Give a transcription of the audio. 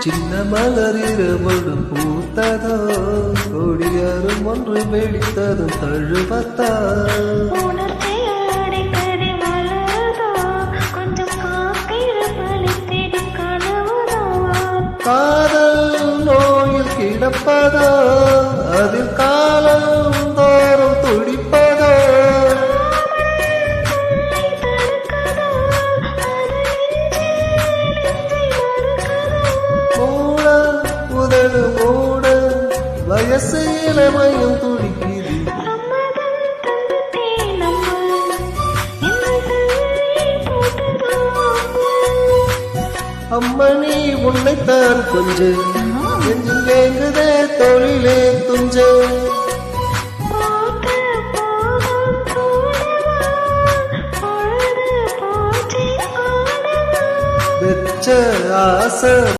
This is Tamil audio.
சின்ன மலரிரவடு பூத்ததோ கொடியாரும் ஒன்று வெடித்ததும் தழுவத்தா. காதல் நோயில் கிடப்பதோ அதில் காலம் வயசு இளமையும் துடிக்குது அம்மணி உன்னைத்தான் கொஞ்சம் நெஞ்சில் ஏங்குதே தொழிலே துஞ்ச. வெச்ச ஆசை